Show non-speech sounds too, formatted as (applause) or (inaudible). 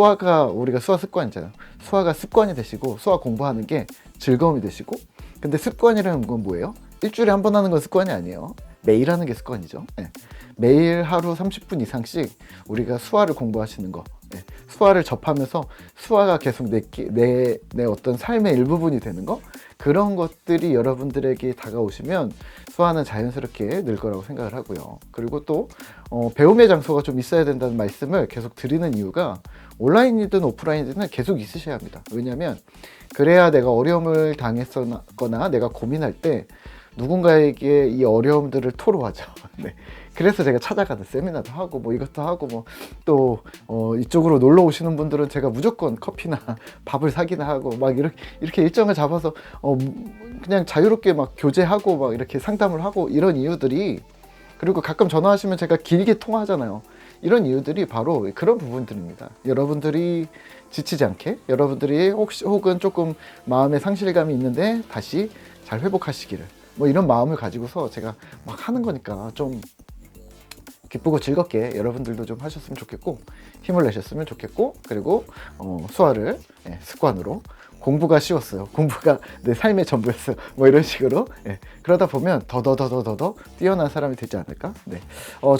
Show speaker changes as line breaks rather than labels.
수화가 우리가 수화 습관이잖아요. 수화가 습관이 되시고 수화 공부하는 게 즐거움이 되시고 근데 습관이라는 건 뭐예요? 일주일에 한 번 하는 건 습관이 아니에요. 매일 하는 게 습관이죠. 예. 매일 하루 30분 이상씩 우리가 수화를 공부하시는 거. 예. 수화를 접하면서 수화가 계속 내, 끼- 내, 내 어떤 삶의 일부분이 되는 거. 그런 것들이 여러분들에게 다가오시면 수화는 자연스럽게 늘 거라고 생각을 하고요. 그리고 또 어, 배움의 장소가 좀 있어야 된다는 말씀을 계속 드리는 이유가 온라인이든 오프라인이든 계속 있으셔야 합니다. 왜냐하면 그래야 내가 어려움을 당했거나 내가 고민할 때 누군가에게 이 어려움들을 토로하죠. (laughs) 네. 그래서 제가 찾아가는 세미나도 하고 뭐 이것도 하고 뭐또 어, 이쪽으로 놀러 오시는 분들은 제가 무조건 커피나 (laughs) 밥을 사기나 하고 막 이렇게 이렇게 일정을 잡아서 어, 그냥 자유롭게 막 교제하고 막 이렇게 상담을 하고 이런 이유들이 그리고 가끔 전화하시면 제가 길게 통화하잖아요. 이런 이유들이 바로 그런 부분들입니다. 여러분들이 지치지 않게 여러분들이 혹시 혹은 조금 마음의 상실감이 있는데 다시 잘 회복하시기를 뭐 이런 마음을 가지고서 제가 막 하는 거니까 좀 기쁘고 즐겁게 여러분들도 좀 하셨으면 좋겠고 힘을 내셨으면 좋겠고 그리고 어, 수화를 예, 습관으로 공부가 쉬웠어요. (laughs) 공부가 내 삶의 전부였어요. 뭐 이런 식으로 예, 그러다 보면 더더더더더더 뛰어난 사람이 되지 않을까? 네. 어,